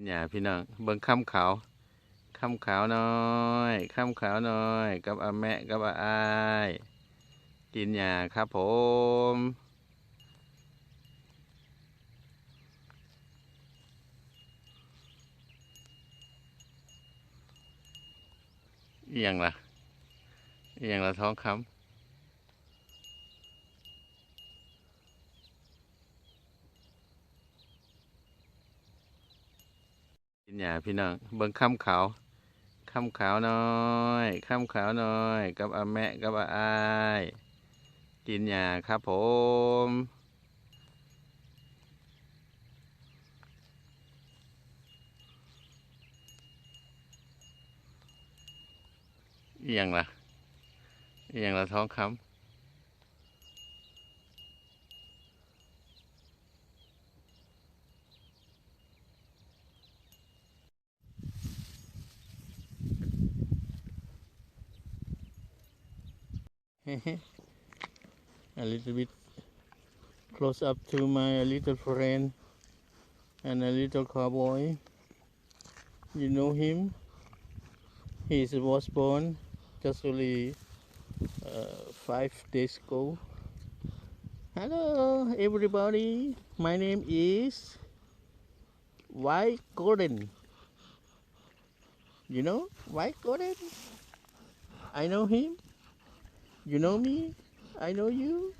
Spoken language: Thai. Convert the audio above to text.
กินหญ้าพี่น้องเบิ่งข้ามขาวข้ามขาวน้อยข้ามขาวน้อย กับอาแม่กับอาอายกินหญ้าครับผมเอียงล่ะเอียงล่ะท้องคำ กินหญ้าพี่น้องเบิ่งข้ามขาวข้ามขาวน้อยข้ามขาวน้อย กับอาแม่กับอาอายกินหญ้าครับผมเอียงล่ะเอียงล่ะท้องคำ a little bit close up to my little friend and a little cowboy. You know him? He was born just only uh, five days ago. Hello, everybody. My name is White Golden. You know White Golden? I know him. You know me? I know you.